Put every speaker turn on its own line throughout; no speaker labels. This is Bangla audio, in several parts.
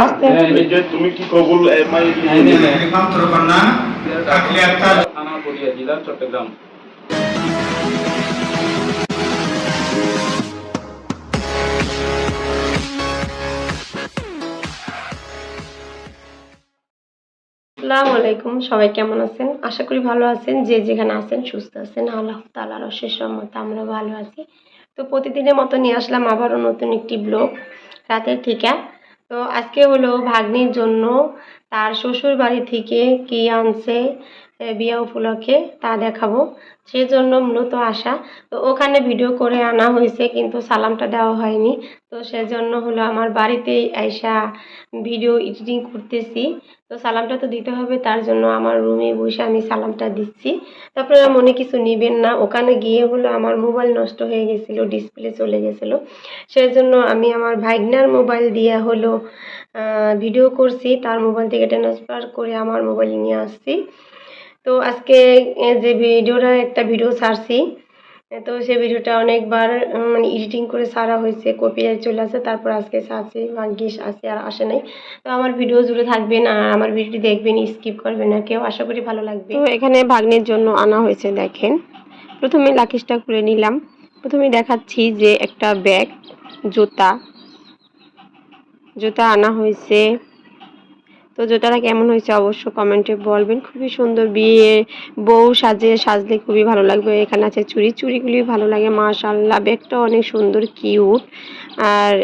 না? এই যে তুমি কি কবুল এমআই
রূপান্তরকন্যা কাকলি আক্তার
থানা গড়িয়া জেলা চট্টগ্রাম।
আসসালামু আলাইকুম সবাই কেমন আছেন? আশা করি ভালো আছেন। যে যেখানে আছেন সুস্থ আছেন। আল্লাহ তালার অশেষ রহমতে আমরা ভালো আছি। তো প্রতিদিনের মতো নিয়ে আসলাম আবারও নতুন একটি ব্লগ। রাতের থেকে তো আজকে হলো ভাগ্নির জন্য তার শ্বশুর বাড়ি থেকে কি আনছে? বিয়ে উপলক্ষে তা দেখাবো। সেজন্য মূলত আসা তো ওখানে ভিডিও করে আনা হয়েছে, কিন্তু সালামটা দেওয়া হয়নি। তো সেজন্য হলো আমার বাড়িতেই আইসা ভিডিও এডিটিং করতেছি। তো সালামটা তো দিতে হবে, তার জন্য আমার রুমে বসে আমি সালামটা দিচ্ছি। তো আপনারা মনে কিছু নেবেন না। ওখানে গিয়ে হলো আমার মোবাইল নষ্ট হয়ে গেছিল ডিসপ্লে চলে গেছিল। সেই জন্য আমি আমার ভাইগনার মোবাইল দিয়ে হলো ভিডিও করছি। তার মোবাইল থেকে ট্রান্সফার করে আমার মোবাইল নিয়ে আসছি। তো আজকে যে ভিডিওটা, একটা ভিডিও ছাড়ছি তো সেই ভিডিওটা অনেকবার মানে এডিটিং করে সারা হয়েছে কপিরাইট চলে আসে তারপর আজকে ছাড়ছি, ভাগ্যিস আসে আর আসে নাই। তো আমার ভিডিও জুড়ে থাকবেন, আর আমার ভিডিওটি দেখবেন স্কিপ করবেন না, কেউ আশা করি ভালো লাগবে। তো এখানে ভাগ্নের জন্য আনা হয়েছে, দেখেন। প্রথমে লাকিসটা খুলে নিলাম। প্রথমে দেখাচ্ছি যে একটা ব্যাগ, জুতা। জুতা আনা হয়েছে। তো জুতাটা কেমন হয়েছে অবশ্য কমেন্টে বলবেন। খুবই সুন্দর বিয়ে, বউ সাজে সাজলে খুবই ভালো লাগবে। এখানে আছে চুড়ি, চুড়িগুলি ভালো লাগে মাশাল্লাহ ব্যাগটা অনেক সুন্দর, কিউট। আর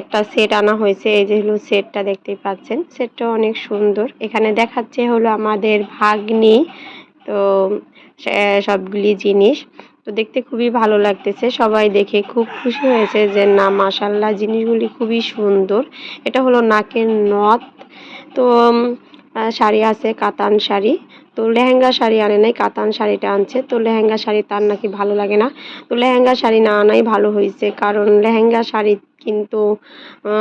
একটা সেট আনা হয়েছে, এই যে হলো সেটটা দেখতেই পাচ্ছেন। সেটটা অনেক সুন্দর। এখানে দেখাচ্ছে হলো আমাদের ভাগ্নি, তো সবগুলি জিনিস। দেখতে খুবই ভালো লাগতেছে। সবাই দেখে খুব খুশি হয়েছে যে, না মাশাল্লাহ জিনিসগুলি খুবই সুন্দর। এটা হলো নাকের নথ। তো শাড়ি আছে, কাতান শাড়ি। তো, লেহেঙ্গা শাড়ি আনে নাই, কাতান শাড়িটা আনছে। তো, লেহেঙ্গা শাড়ি তার নাকি ভালো লাগে না। তো, লেহেঙ্গা শাড়ি না আনাই ভালো হয়েছে। কারণ লেহেঙ্গা শাড়ি কিন্তু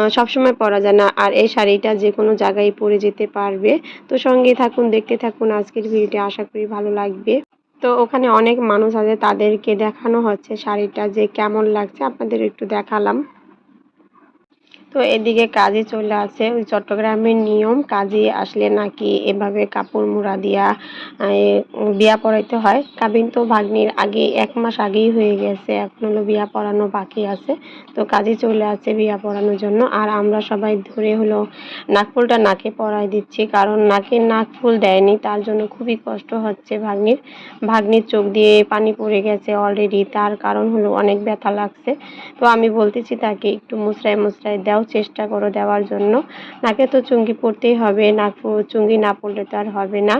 সবসময় পরা যায় না। আর এই শাড়িটা যে কোনো জায়গায় পরে যেতে পারবে। তো সঙ্গে থাকুন, দেখতে থাকুন। আজকের ভিডিওটি আশা করি ভালো লাগবে। তো ওখানে অনেক মানুষ আছে, তাদেরকে দেখানো হচ্ছে শাড়িটা যে কেমন লাগছে, আপনাদের একটু দেখালাম। তো এদিকে কাজে চলে আসে। ওই চট্টগ্রামের নিয়ম, কাজে আসলে নাকি এভাবে কাপড় মুড়া দিয়া বিয়া পড়াইতে হয়। কাবিন তো ভাগ্নির আগে, এক মাস আগেই হয়ে গেছে। এখন হলো বিয়া পড়ানো বাকি আছে। তো কাজে চলে আসে বিয়া পড়ানোর জন্য। আর আমরা সবাই ধরে হলো নাকফুলটা নাকে পরাই দিচ্ছি। কারণ নাকে নাকফুল দেয়নি, তার জন্য খুবই কষ্ট হচ্ছে ভাগ্নির। ভাগ্নির চোখ দিয়ে পানি পড়ে গেছে অলরেডি তার কারণ হলো অনেক ব্যথা লাগছে। তো আমি বলতেছি তাকে, একটু মুসরায় মুসরায় দাও। চেষ্টা করো দেওয়ার জন্য। নাকে তো চুঙ্গি পড়তেই হবে নাক চুঙ্গি না পড়লে তো আর হবে না।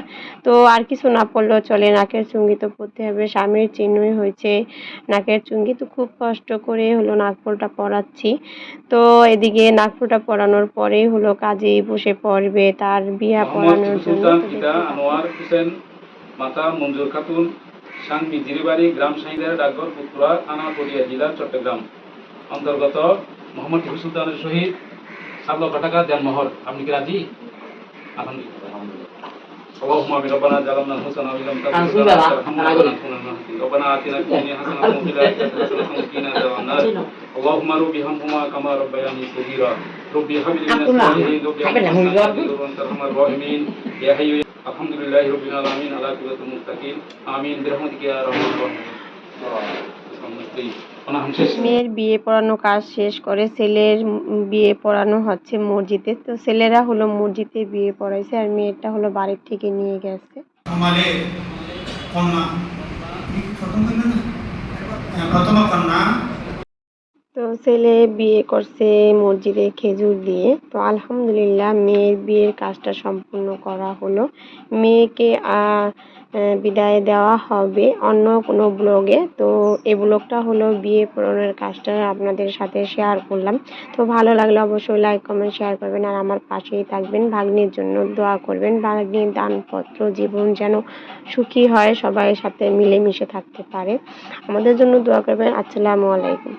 তো আর কিছু না পড়লেও চলে নাকের চুঙ্গি তো পড়তে হবে স্বামীর চিহ্নই হয়েছে। নাকের চুঙ্গি তো খুব কষ্ট করে হলো নাকফুলটা পরাচ্ছি। তো এদিকে নাকফুলটা পরানোর পরেই হলো কাজে বসে পড়বে তার বিয়া পড়ানোর জন্য
মাতা মঞ্জুর খাতুন সান বিজিরিবাড়ি গ্রাম সাহিদার ডাকঘর পুতুরা থানা জেলা চট্টগ্রাম। অন্তর্গত মোহাম্মদ টিপু সুলতানের সহিত সাত লক্ষ টাকা দেন মোহর আপনি কি রাজি আলহামদুলিল্লাহ اللهم امين ربنا ظلمنا انفسنا وان لم تغفر لنا وترحمنا لنكونن من الخاسرين ربنا اتنا في الدنيا حسنه وفي الاخره حسنه وقنا عذاب النار اللهم ربي همهما كما ربياني صغيرا ربي هب لي من الصالحين ربي هب لي من الصالحين وانت ارحم الراحمين يا حي يا الحمد لله رب العالمين على كل المتقين امين برحمتك يا ارحم الراحمين অনা হামশেষ
মেয়ের বিয়ে পড়ানো কাজ শেষ করে ছেলের বিয়ে পড়ানো হচ্ছে মসজিদে। তো ছেলেরা হলো মসজিদে বিয়ে পড়াইছে আর মেয়েরটা হলো বাড়ির থেকে নিয়ে গেছে।
আমাদের কন্যা। প্রথম কন্যা না? হ্যাঁ, প্রথম কন্যা
তো ছেলে বিয়ে করছে মসজিদে খেজুর দিয়ে। তো আলহামদুলিল্লাহ মেয়ের বিয়ের কাজটা সম্পূর্ণ করা হলো। মেয়েকে বিদায় দেওয়া হবে অন্য কোনো ব্লগে। তো এই ব্লগটা হলো বিয়ে পড়ানোর কাজটা আপনাদের সাথে শেয়ার করলাম। তো ভালো লাগলে অবশ্যই লাইক কমেন্ট শেয়ার করবেন আর আমার পাশেই থাকবেন। ভাগ্নির জন্য দোয়া করবেন। ভাগ্নির দানপত্র জীবন যেন সুখী হয়, সবাই সাথে মিলেমিশে থাকতে পারে। আমাদের জন্য দোয়া করবেন। আসসালামু আলাইকুম।